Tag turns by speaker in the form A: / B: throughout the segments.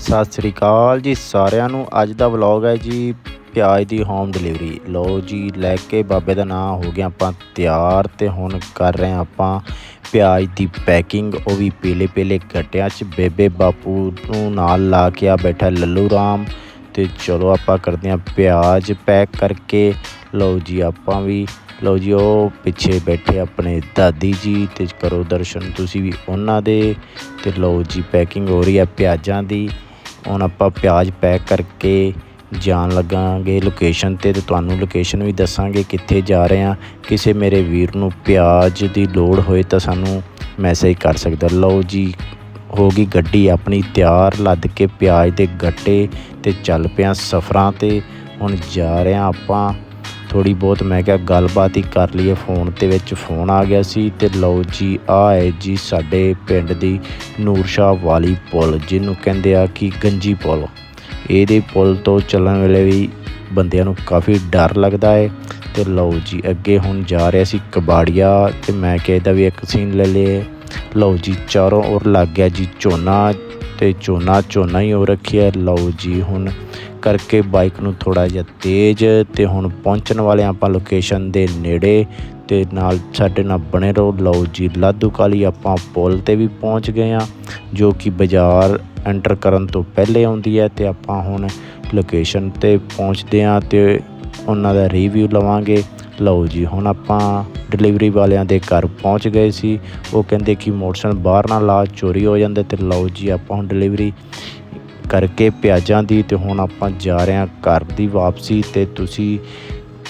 A: ਸਤਿ ਸ੍ਰੀ ਅਕਾਲ ਜੀ ਸਾਰਿਆਂ ਨੂੰ। ਅੱਜ ਦਾ ਵਲੌਗ ਹੈ ਜੀ ਪਿਆਜ਼ ਦੀ ਹੋਮ ਡਿਲੀਵਰੀ ਲਓ ਜੀ, ਲੈ ਕੇ ਬਾਬੇ ਦਾ ਨਾਂ ਹੋ ਗਿਆ ਆਪਾਂ ਤਿਆਰ ਤੇ ਹੁਣ ਕਰ ਰਹੇ ਹਾਂ ਆਪਾਂ ਪਿਆਜ਼ ਦੀ ਪੈਕਿੰਗ ਉਹ ਵੀ ਪੀਲੇ ਪੀਲੇ ਗੱਟਿਆਂ 'ਚ ਬੇਬੇ ਬਾਪੂ ਨੂੰ ਨਾਲ ਲਾ ਕੇ ਆ ਬੈਠਾ ਲੱਲੂ ਰਾਮ। ਤੇ ਚਲੋ ਆਪਾਂ ਕਰਦੇ ਹਾਂ ਪਿਆਜ਼ ਪੈਕ ਕਰਕੇ। ਲਓ ਜੀ ਆਪਾਂ ਵੀ, ਲਓ ਜੀ ਉਹ ਪਿੱਛੇ ਬੈਠੇ ਆਪਣੇ ਦਾਦੀ ਜੀ ਤੇ ਕਰੋ ਦਰਸ਼ਨ ਤੁਸੀਂ ਵੀ ਉਹਨਾਂ ਦੇ। ਤੇ ਲਓ ਜੀ ਪੈਕਿੰਗ ਹੋ ਰਹੀ ਹੈ ਪਿਆਜ਼ਾਂ ਦੀ। ਹੁਣ ਆਪਾਂ ਪਿਆਜ਼ ਪੈਕ ਕਰਕੇ ਜਾਣ ਲੱਗਾਂਗੇ ਲੋਕੇਸ਼ਨ ਤੇ ਤੇ ਤੁਹਾਨੂੰ ਲੋਕੇਸ਼ਨ ਵੀ ਦੱਸਾਂਗੇ ਕਿੱਥੇ ਜਾ ਰਹੇ ਆ ਕਿਸੇ ਮੇਰੇ ਵੀਰ ਨੂੰ ਪਿਆਜ਼ ਦੀ ਲੋੜ ਹੋਏ ਤਾਂ ਸਾਨੂੰ ਮੈਸੇਜ ਕਰ ਸਕਦਾ। ਲਓ ਜੀ, ਹੋ ਗਈ ਗੱਡੀ ਆਪਣੀ ਤਿਆਰ, ਲੱਦ ਕੇ ਪਿਆਜ਼ ਦੇ ਗੱਟੇ ਤੇ ਚੱਲ ਪਿਆ ਸਫ਼ਰਾਂ ਤੇ। ਹੁਣ ਜਾ ਰਹੇ ਆ ਆਪਾਂ ਥੋੜੀ ਬਹੁਤ ਮੈਂ ਕਿਹਾ ਗੱਲਬਾਤ ਹੀ ਕਰ ਲਈਏ। ਫੋਨ ਤੇ ਵਿੱਚ ਫੋਨ ਆ ਗਿਆ ਸੀ ਤੇ ਲਓ ਜੀ ਆ ਹੈ ਜੀ ਸਾਡੇ ਪਿੰਡ ਦੀ ਨੂਰ ਸ਼ਾਹ ਵਾਲੀ ਪੁਲ, ਜਿਹਨੂੰ ਕਹਿੰਦੇ ਆ ਕਿ ਗੰਜੀ ਪੁਲ। ਇਹਦੇ ਪੁਲ ਤੋਂ ਚੱਲਣ ਵੇਲੇ ਵੀ ਬੰਦਿਆਂ ਨੂੰ ਕਾਫੀ ਡਰ ਲੱਗਦਾ ਹੈ। ਤੇ ਲਓ ਜੀ, ਅੱਗੇ ਹੁਣ ਜਾ ਰਿਹਾ ਸੀ ਕਬਾੜੀਆ ਤੇ ਮੈਂ ਕਿਹਾ ਇਹਦਾ ਵੀ ਇੱਕ ਸੀਨ ਲੈ ਲਏ ਲਓ ਜੀ, ਚਾਰੋਂ ਔਰ ਲੱਗ ਗਿਆ ਜੀ ਝੋਨਾ ਤੇ ਝੋਨਾ ਝੋਨਾ ਹੀ ਹੋ ਰੱਖਿਆ। ਲਓ ਜੀ, ਹੁਣ ਕਰਕੇ ਬਾਈਕ ਨੂੰ ਥੋੜਾ ਜਿਹਾ ਤੇਜ਼ ਤੇ ਹੁਣ ਪਹੁੰਚਣ ਵਾਲੇ ਆਪਾਂ ਲੋਕੇਸ਼ਨ ਦੇ ਨੇੜੇ ਤੇ ਨਾਲ ਸਾਡੇ ਨਾਲ ਬਣੇ ਰਹੋ। ਲਓ ਜੀ, ਲਾਧੂ ਕਾਲੀ ਆਪਾਂ ਪੁਲ ਤੇ ਵੀ ਪਹੁੰਚ ਗਏ ਆ ਜੋ ਕਿ ਬਾਜ਼ਾਰ ਐਂਟਰ ਕਰਨ ਤੋਂ ਪਹਿਲੇ ਆਉਂਦੀ ਹੈ ਤੇ ਆਪਾਂ ਹੁਣ ਲੋਕੇਸ਼ਨ ਤੇ ਪਹੁੰਚਦੇ ਆ ਤੇ ਉਹਨਾਂ ਦਾ ਰਿਵਿਊ ਲਵਾਂਗੇ। ਲਓ ਜੀ, ਹੁਣ ਆਪਾਂ ਡਿਲੀਵਰੀ ਵਾਲਿਆਂ ਦੇ ਘਰ ਪਹੁੰਚ ਗਏ ਸੀ। ਉਹ ਕਹਿੰਦੇ ਕਿ ਮੋਟਰਸਾਈਕਲ ਬਾਹਰ ਨਾ ਲਾ, ਚੋਰੀ ਹੋ ਜਾਂਦੇ ਤੇ ਲਓ ਜੀ ਆਪਾਂ ਹੁਣ ਡਿਲੀਵਰੀ ਕਰਕੇ ਪਿਆਜ਼ਾਂ ਦੀ ਤੇ ਹੁਣ ਆਪਾਂ ਜਾ ਰਹੇ ਹਾਂ ਘਰ ਦੀ ਵਾਪਸੀ ਤੇ ਤੁਸੀਂ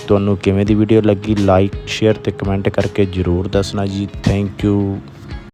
A: ਤੁਹਾਨੂੰ ਕਿਵੇਂ ਦੀ ਵੀਡੀਓ ਲੱਗੀ? ਲਾਈਕ ਸ਼ੇਅਰ ਤੇ ਕਮੈਂਟ ਕਰਕੇ ਜਰੂਰ ਦੱਸਣਾ ਜੀ। Thank you